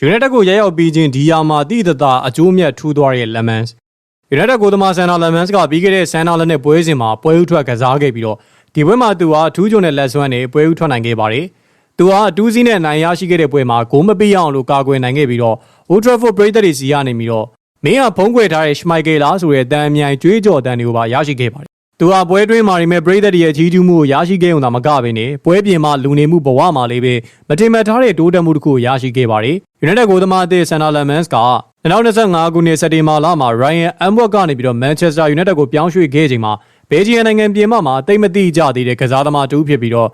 ယူနိုက်တက်ကိုရဲရောက်ပြီးချင်းဒီယာမှာတိတသာအကျိုးမြတ်ထူးသွားတဲ့ Lemons ယူနိုက်တက်ကိုသမားဆန်နာ Lemons ကပြီးခဲ့တဲ့ဆန်နာလက်နဲ့ပွဲစဉ်မှာပွဲဥထွက်ကစားခဲ့ပြီးတော့ဒီပွဲမှာသူဟာထူးချွန်တဲ့လက်စွမ်းနဲ့ပွဲဥထွက်နိုင်ခဲ့ပါတယ်။သူဟာအတူးစီးနဲ့နိုင်ရရှိခဲ့တဲ့ပွဲမှာဂိုးမပေးရအောင်လို့ကာကွယ်နိုင်ခဲ့ပြီးတော့ Old Trafford ပရိသတ်တွေစီကနေပြီးတော့မင်းကဖုံးကွယ်ထားတဲ့ရှမိုက်ကယ်လာဆိုတဲ့တန်အမြိုင်ကြွေးကြော်တန်တွေကိုပါရရှိခဲ့ပါတယ်။ သူဟာပွဲတွင်းမှာနေမဲ့ပရိသတ်တွေရဲ့ကြီးကျူးမှုကိုရရှိခဲ့ုံသာမကဘဲနဲ့ပွဲပြင်မှာလူနေမှုဘဝမှာလေးပဲမတင်မထားတဲ့တိုးတက်မှုတစ်ခုကိုရရှိခဲ့ပါတယ်။ United ကိုသမားအသစ်ဆန်နာလမန်စ်က2025ခုနှစ်စက်တင်ဘာလမှာ Ryan Amwat ကနေပြီးတော့ Manchester United ကိုပြောင်းရွှေ့ခဲ့ချိန်မှာဘယ်ဂျီယန်နိုင်ငံပြင်ပမှာတိတ်မတိကြသေးတဲ့ကစားသမားတူဖြစ်ပြီးတော့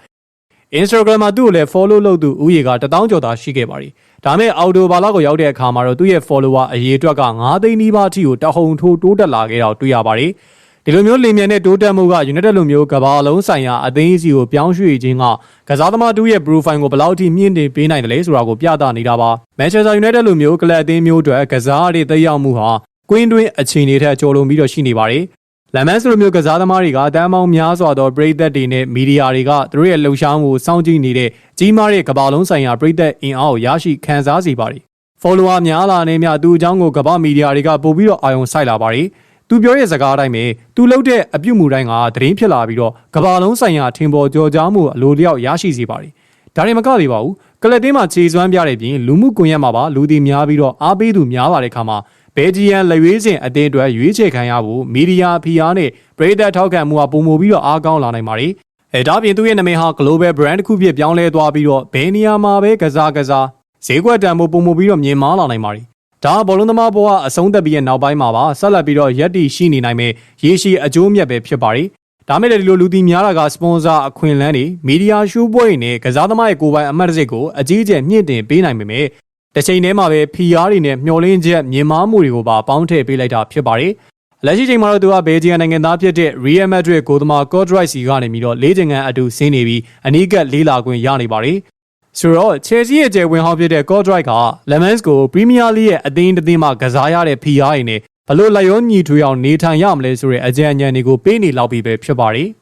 Instagram မှာသူ့ကိုလည်း follow လုပ်သူဦးရေက1000ကျော်သာရှိခဲ့ပါတယ်။ဒါမဲ့အော်တိုဘာလကိုရောက်တဲ့အခါမှာတော့သူ့ရဲ့ follower အရေအတွက်က9သိန်းနီးပါးအထိကိုတဟုန်ထိုးတိုးတက်လာခဲ့တော့တွေ့ရပါတယ်။ ဒီလိုမျိုးလင်မြန်တဲ့တိုးတက်မှုက United လိုမျိုးကမ္ဘာလုံးဆိုင်ရာအသင်းအစီကိုပြောင်းရွှေ့ခြင်းကကစားသမားတူရဲ့ profile ကိုဘယ်လောက်ထိမြင့်တင်ပေးနိုင်တယ်လဲဆိုတာကိုပြသနေတာပါ။ Manchester United လိုမျိုးကလပ်အသင်းမျိုးအတွက်ကစားရတဲ့သက်ရောက်မှုဟာကွင်းတွင်းအခြေအနေထက်ကျော်လွန်ပြီးတော့ရှိနေပါတယ်။လမ်မန်စ်လိုမျိုးကစားသမားတွေကတန်းပေါင်းများစွာသောပရိသတ်တွေနဲ့မီဒီယာတွေကသူတို့ရဲ့လှုပ်ရှားမှုကိုစောင့်ကြည့်နေတဲ့ကြီးမားတဲ့ကမ္ဘာလုံးဆိုင်ရာပရိသတ်အင်အားကိုရရှိခံစားစေပါတယ်။ follower များလာနေမြသူ့အကြောင်းကိုကမ္ဘာမီဒီယာတွေကပို့ပြီးတော့အာရုံစိုက်လာပါတယ်။ သူပြောရဲ့စကားအတိုင်းပဲသူလုပ်တဲ့အပြုတ်မှုတိုင်းကသတင်းဖြစ်လာပြီးတော့ကမ္ဘာလုံးဆိုင်ရာထင်ပေါ်ကျော်ကြားမှုအလိုလျောက်ရရှိစေပါတယ်။ဒါရင်မကသေးပါဘူး။ကလပ်တင်းမှာခြေစွမ်းပြတဲ့ပြင်လူမှုကွန်ရက်မှာပါလူတီများပြီးတော့အားပေးသူများပါတဲ့ခါမှာဘယ်ဂျီယန်လက်ရွေးစင်အသင်းအတွက်ရွေးချယ်ခံရဖို့မီဒီယာဖိအားနဲ့ပရိသတ်ထောက်ခံမှုကပုံမူပြီးတော့အားကောင်းလာနိုင်ပါတယ်။အဲဒါပြင်သူ့ရဲ့နာမည်ဟာ global brand တစ်ခုဖြစ်ပြောင်းလဲသွားပြီးတော့ဘယ်နေရာမှာပဲကစားကစားဈေးကွက်တန်ဖို့ပုံမူပြီးတော့မြင်မာလာနိုင်ပါတယ်။ ဒါဘောလုံးသမားဘဝအဆုံးသက်ပြီးရဲ့နောက်ပိုင်းမှာပါဆက်လက်ပြီးတော့ရက်တီရှိနေနိုင်မဲ့ရေရှည်အကျိုးမြတ်ပဲဖြစ်ပါတယ်။ဒါမဲ့လည်းဒီလိုလူတီများတာကစပွန်ဆာအခွင့်အလန်းတွေမီဒီယာရှိုးပွဲတွေနဲ့ကစားသမားရဲ့ကိုယ်ပိုင်အမှတ်တရကိုအကြီးအကျယ်မြင့်တင်ပေးနိုင်ပေမဲ့တစ်ချိန်တည်းမှာပဲ PR တွေနဲ့မျောလင်းချက်မြင်မာမှုတွေကိုပါပေါင်းထည့်ပေးလိုက်တာဖြစ်ပါတယ်။လက်ရှိချိန်မှာတော့သူကဘေဂျီယန်နိုင်ငံသားဖြစ်တဲ့ Real Madrid ကိုသမား Codright စီကနေပြီးတော့လေးချိန်ခန့်အတူဆင်းနေပြီးအနီးကပ်လေးလာခွင့်ရနေပါတယ်။ ဆိုတော့ Chelsea ရဲ့ကျယ်ဝင်ဟောင်းဖြစ်တဲ့ Codright က Lemans ကို Premier League ရဲ့အသင်းတစ်သင်းမှာကစားရတဲ့ PR တွေနဲ့ဘလို့လက်ရောညီထွေအောင်နေထိုင်ရမလဲဆိုတဲ့အကြံဉာဏ်တွေကိုပေးနေလောက်ပြီးပဲဖြစ်ပါတယ်။